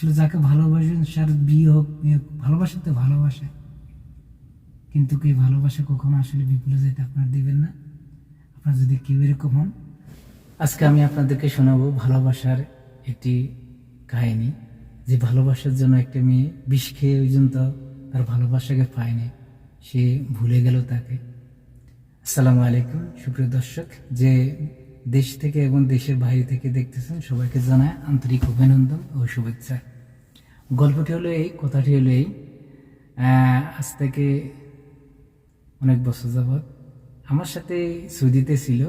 আসলে যাকে ভালোবাসেন সার বিয়ে হোক ভালোবাসা তো ভালোবাসে। কিন্তু এই ভালোবাসা কখনো আসলে বিপুলে যেতে আপনার দিবেন না। আপনার যদি কেউ এরকম হন, আজকে আমি আপনাদেরকে শোনাবো ভালোবাসার একটি কাহিনী। যে ভালোবাসার জন্য একটা মেয়ে বিষ খেয়ে ওই জন্য তার ভালোবাসাকে পায়নি, সে ভুলে গেল তাকে। আসসালামু আলাইকুম, সুপ্রিয় দর্শক, যে দেশ থেকে এবং দেশের বাইরে থেকে দেখতেছেন সবাইকে জানায় আন্তরিক অভিনন্দন ও শুভেচ্ছা। গল্পটি হলো এই, কথাটি হলো এই আজ থেকে অনেক বছর যাবৎ আমার সাথে সৌদিতে ছিল।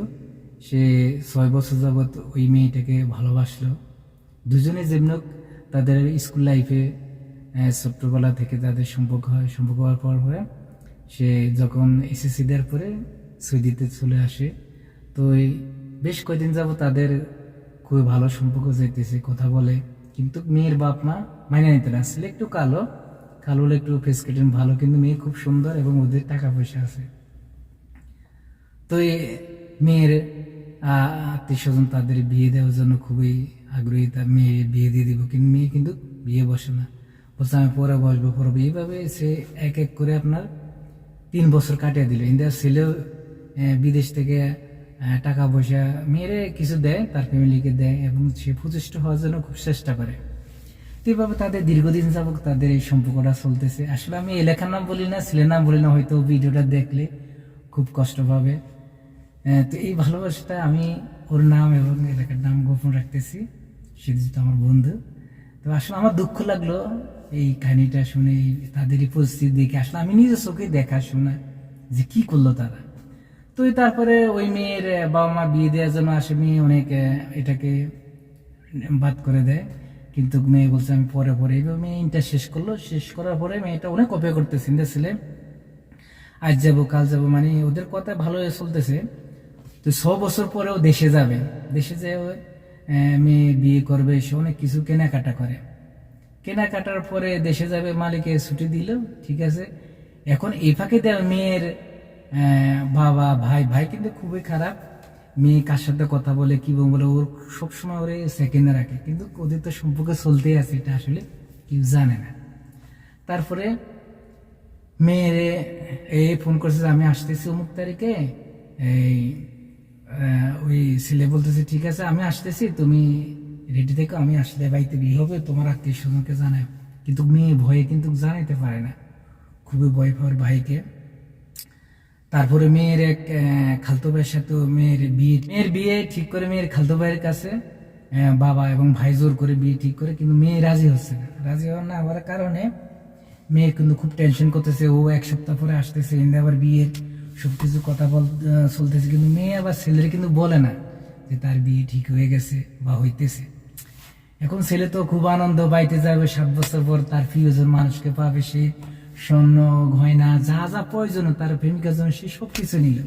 সে ছয় বছর যাবৎ ওই মেয়েটাকে ভালোবাসলো। দুজনে যেমন তাদের স্কুল লাইফে ছোট্টবেলা থেকে তাদের সম্পর্ক হয়, সম্পর্ক হওয়ার পর পরে সে যখন এসএসসি দেওয়ার পরে সৌদিতে চলে আসে। তো বেশ কয়েকদিন যাব তাদের খুবই ভালো সম্পর্ক যাইতেছে, কথা বলে। কিন্তু মেয়ের বাপ মা মাইনে নিতে না। ছেলে একটু কালো। কালো হলে একটু ফেস কাটিং ভালো, কিন্তু মেয়ে খুব সুন্দর এবং ওদের টাকা পয়সা আছে। তো মেয়ের আত্মীয় স্বজন তাদের বিয়ে দেওয়ার জন্য খুবই আগ্রহী। তার মেয়ে বিয়ে দিয়ে দিব, কিন্তু মেয়ে কিন্তু বিয়ে বসে না। বলছে, আমি পরে বসবো, পরে এইভাবে সে এক এক করে আপনার তিন বছর কাটিয়ে দিল। ইন্ডিয়ার ছেলেও বিদেশ থেকে টাকা পয়সা মেয়েরে কিছু দেয়, তার ফ্যামিলিকে দেয় এবং সে প্রতিষ্ঠিত হওয়ার জন্য খুব চেষ্টা করে। তো এইভাবে তাদের দীর্ঘদিন যাবক তাদের এই সম্পর্কটা চলতেছে। আসলে আমি এলাকার নাম বলি না, ছেলের নাম বলি না, হয়তো ভিডিওটা দেখলে খুব কষ্ট পাবে। তো এই ভালোবাসাটা আমি ওর নাম এবং এলাকার নাম গোপন রাখতেছি। সে যেহেতু আমার বন্ধু। তো আসলে আমার দুঃখ লাগল এই কাহিনীটা শুনে তাদের এই পরিস্থিতি দেখে। আসলে আমি নিজের চোখে দেখা, শোনা যে কি করল তারা। তো এই তারপরে ওই মেয়ের বাবা মা বিয়ে দেওয়ার জন্য আসে মেয়ে অনেক এটাকে বাদ করে দেয়। কিন্তু মেয়ে বলছে, আমি পরে পরে। এইভাবে মেয়ে ইন্টার শেষ করল। শেষ করার পরে মেয়েটা অনেক অপেক্ষা করতেছে ছেলে। আজ যাব, কাল যাব। মানে ওদের কথা ভালো চলতেছে। তো ছ বছর পরেও দেশে যাবে। দেশে যে মেয়ে বিয়ে করবে, সে অনেক কিছু কেনাকাটা করে। কেনাকাটার পরে দেশে যাবে মালিকে ছুটি দিল, ঠিক আছে। এখন এই ফাঁকে দেয় মেয়ের বাবা, ভাই ভাই কিন্তু খুবই খারাপ। মেয়ে কার সাথে কথা বলে, কি বলে, ওর সবসময় ওরে সেকেন্ডে রাখে। কিন্তু ওদের তো সম্পর্কে চলতেই আছে এটা আসলে, কেউ জানে না। তারপরে মেয়েরে এই ফোন করছে যে, আমি আসতেছি অমুক তারিখে। এই ওই ছেলে বলতেছে, ঠিক আছে, আমি আসতেছি, তুমি রেডি থেকো, আমি আসলে বাড়িতে বিয়ে হবে, তোমার আত্মীয় স্বজনকে জানাই। কিন্তু মেয়ে ভয়ে কিন্তু জানাইতে পারে না। খুবই ভয় পাওয়ার ভাইকে। তারপরে মেয়ের এক খালতো ভাইয়ের সাথে মেয়ের বিয়ে মেয়ের বিয়ে ঠিক করে মেয়ের খালতো ভাইয়ের কাছে বাবা এবং ভাই জোর করে বিয়ে ঠিক করে, কিন্তু মেয়ে রাজি হচ্ছে না। রাজি হওয়ার না হওয়ার কারণে মেয়ে কিন্তু খুব টেনশন করতেছে, ও এক সপ্তাহ পরে আসতেছে ইন্দে আবার বিয়ের সবকিছু কথা বল চলতেছে, কিন্তু মেয়ে আবার ছেলের কিন্তু বলে না যে তার বিয়ে ঠিক হয়ে গেছে বা হইতেছে। এখন ছেলে তো খুব আনন্দ বাড়িতে যাবে, সাত বছর পর তার প্রিয়জন মানুষকে পাবে সে। স্বর্ণ, গয়না, যা যা প্রয়োজন, তার প্রেমিকার জন্য সে সব কিছু নিল।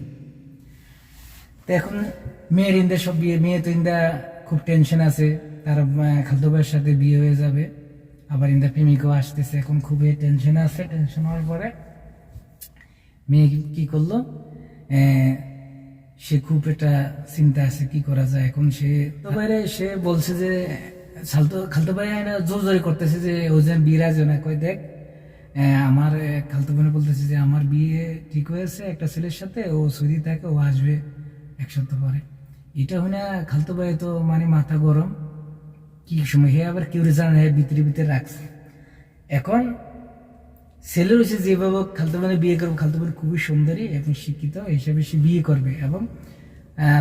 তো এখন মেয়ের ইন্দা সব বিয়ে, মেয়ে তো ইন্দা খুব টেনশন আছে, তার খালতো সাথে বিয়ে হয়ে যাবে। আবার ইন্দা প্রেমিকও আসতেছে, এখন খুবই টেনশন আছে টেনশন হওয়ার পরে মেয়ে কি- করল? সে খুব একটা চিন্তা আছে, কি করা যায়? এখন সে, তো বাইরে সে বলছে যে খালতো খালতো ভাই জোর জোরি করতেছে যে, ও যেন বিরাজ না, কয় দেখ আমার খালতো বোনে বলতেছে যে আমার বিয়ে ঠিক হয়েছে, একটা ছেলের সাথে, ও সৌদি থাকে, ও আসবে এক সপ্তাহ পরে। এটা হয় না খালতো ভাই তো মানে মাথা গরম। কি সময় হে আবার কেউ জানে না ভিতরে ভিতরে রাখছে। এখন ছেলের হচ্ছে যেভাবে খালতো বোনে বিয়ে করবে, খালতো বোন খুবই সুন্দরী এবং শিক্ষিত হিসাবে সে বিয়ে করবে এবং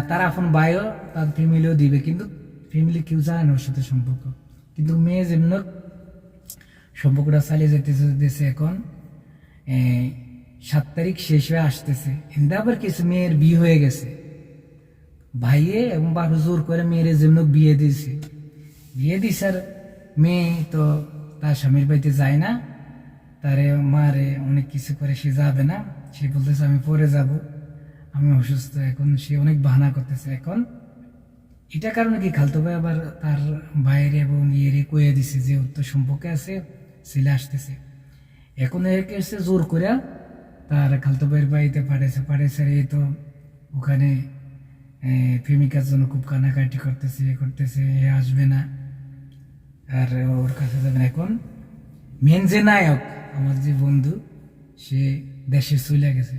তার আপন ভাইও, তার ফ্যামিলিও দিবে। কিন্তু ফ্যামিলি কেউ জানে না ওর সাথে সম্পর্ক। কিন্তু মেয়ে যেমন সম্পর্কটা চালিয়ে যেতেছে যেতেছে এখন। সাত তারিখ শেষ হয়ে আসতেছে। কিন্তু আবার কিছু মেয়ের বিয়ে হয়ে গেছে। ভাইয়ে এবং বাপু জোর করে মেয়ের জন্য বিয়ে দিয়েছে বিয়ে দিছে আর মেয়ে তো তার স্বামীর বাড়িতে যায় না। তারে মারে, অনেক কিছু করে সে যাবে না। সে বলতেছে, আমি পরে যাব। আমি অসুস্থ এখন। সে অনেক বাহানা করতেছে এখন। এটা কারণে কি খালতো ভাই আবার তার বাইরে এবং ইয়েরে কয়ে দিছে যে তো সম্পর্কে আছে। ছেলে আসতেছে। এখন একে এসে জোর করে তার খালতো ভাইয়ের বাড়িতে পাঠাইছে আর এই তো ওখানে প্রেমিকার জন্য খুব কানাকাটি করতেছে, এ করতেছে, এ আসবে না। আর ওর কাছে যাবেন এখন মেন যে নায়ক, আমার যে বন্ধু, সে দেশে চলে গেছে।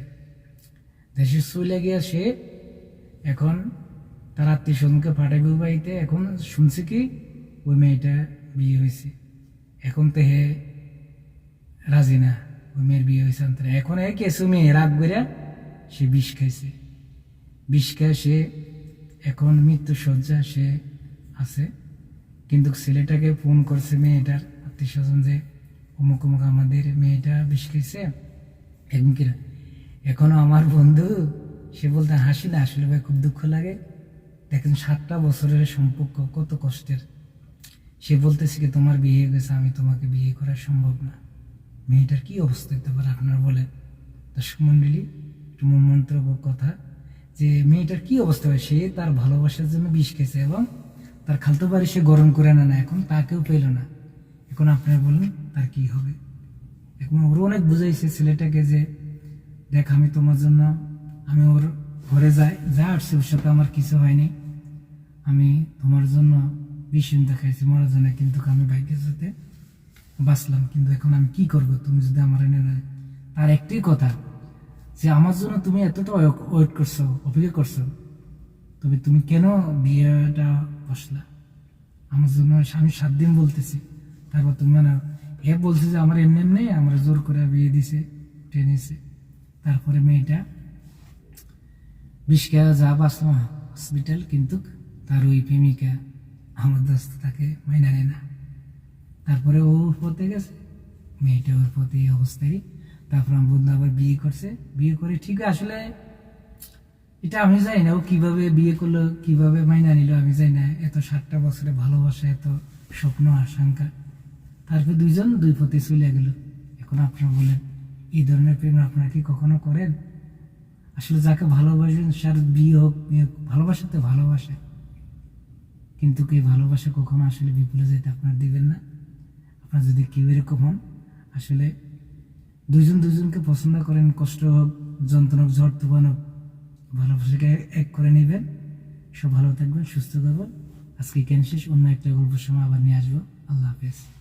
দেশে চলে গিয়ে সে এখন তার আত্মীয় স্বজনকে পাঠাবে বাড়িতে। এখন শুনছে কি, ওই মেয়েটা বিয়ে হয়েছে। এখন তো হে রাজি না। ওই মেয়ের বিয়ে হয়েছে আনতে। এখন এ কেসু মেয়ে রাগ করে সে বিষ খাইছে। বিষ খায় সে এখন মৃত্যু শয্যা সে আছে। কিন্তু ছেলেটাকে ফোন করছে মেয়েটার আত্মীয় স্বজন যে, অমুক অমুক আমাদের মেয়েটা বিষ খাইছে। এখন কিরা এখনও আমার বন্ধু, সে বলতে হাসি না, আসলে ভাই খুব দুঃখ লাগে। দেখেন সাতটা বছরের সম্পর্ক, কত কষ্টের। সে বলতেছে কি, তোমার বিয়ে গেছে, আমি তোমাকে বিয়ে করা সম্ভব না। মেয়েটার কি অবস্থা হতে পারে, আপনার বলেন? দর্শক মন্ডলী একটু মন্ত্রক কথা, যে মেয়েটার কি অবস্থা হয়? সে তার ভালোবাসার জন্য বিষ খেয়েছে এবং তার খালতো বাড়ি সে গরম করে না না, এখন তাকেও পেল না। এখন আপনারা বলুন, তার কি হবে? এখন ওর অনেক বুঝাইছে ছেলেটাকে যে, দেখ, আমি তোমার জন্য, আমি ওর ঘরে যাই, যা আসছে ওর সাথে আমার কিছু হয়নি। আমি তোমার জন্য ভীষণ দেখাইছি, মরার জন্য কিন্তু আমি ভাগ্যের সাথে বাঁচলাম। কিন্তু এখন আমি কি করব? তুমি যদি আমার এনে না তার একটাই কথা, যে আমার জন্য তুমি এতটা ওয়েট করছ, অপেক্ষা করছ, তবে তুমি কেন বিয়েটা বসলা? আমার জন্য আমি সাত দিন বলতেছি। তারপর তুমি মানে এ বলছে যে আমার এমনি এমনি আমার জোর করে বিয়ে দিছে টেনেছে তারপরে মেয়েটা বিষ যা বাঁচলাম হসপিটাল কিন্তু তার ওই প্রেমিকা আমার দোস্ত তাকে মাইনা নেয় না। তারপরে ও পথে গেছে। মেয়েটা ওর পথে এই অবস্থায়। তারপর আমার বন্ধু আবার বিয়ে করছে। বিয়ে করে ঠিক আসলে এটা আমি জানি না। ও কীভাবে বিয়ে করল কীভাবে মাইনা নিল আমি জানি না। এত ষাটটা বছরে ভালোবাসা এত স্বপ্ন আশঙ্কা। তারপর দুইজন দুই পথে চলে গেল। এখন আপনারা বলেন এই ধরনের প্রেম আপনারা কি কখনো করেন? আসলে যাকে ভালোবাসেন সার বিয়ে হোক হোক, ভালোবাসা ভালোবাসে। কিন্তু কি ভালোবাসা কখনো আসলে বিপুলে যেতে আপনার দিবেন না। আপনার যদি কেউ এরকম হন, আসলে দুজন দুজনকে পছন্দ করেন, কষ্ট হোক, যন্ত্রণা হোক, ঝড় তুফান হোক, ভালোবাসাকে এক করে নেবেন। সব ভালো থাকবেন, সুস্থ থাকবেন। আজকে কেন শেষ, অন্য একটা গল্পের সময় আবার নিয়ে আসব। আল্লাহ হাফেজ।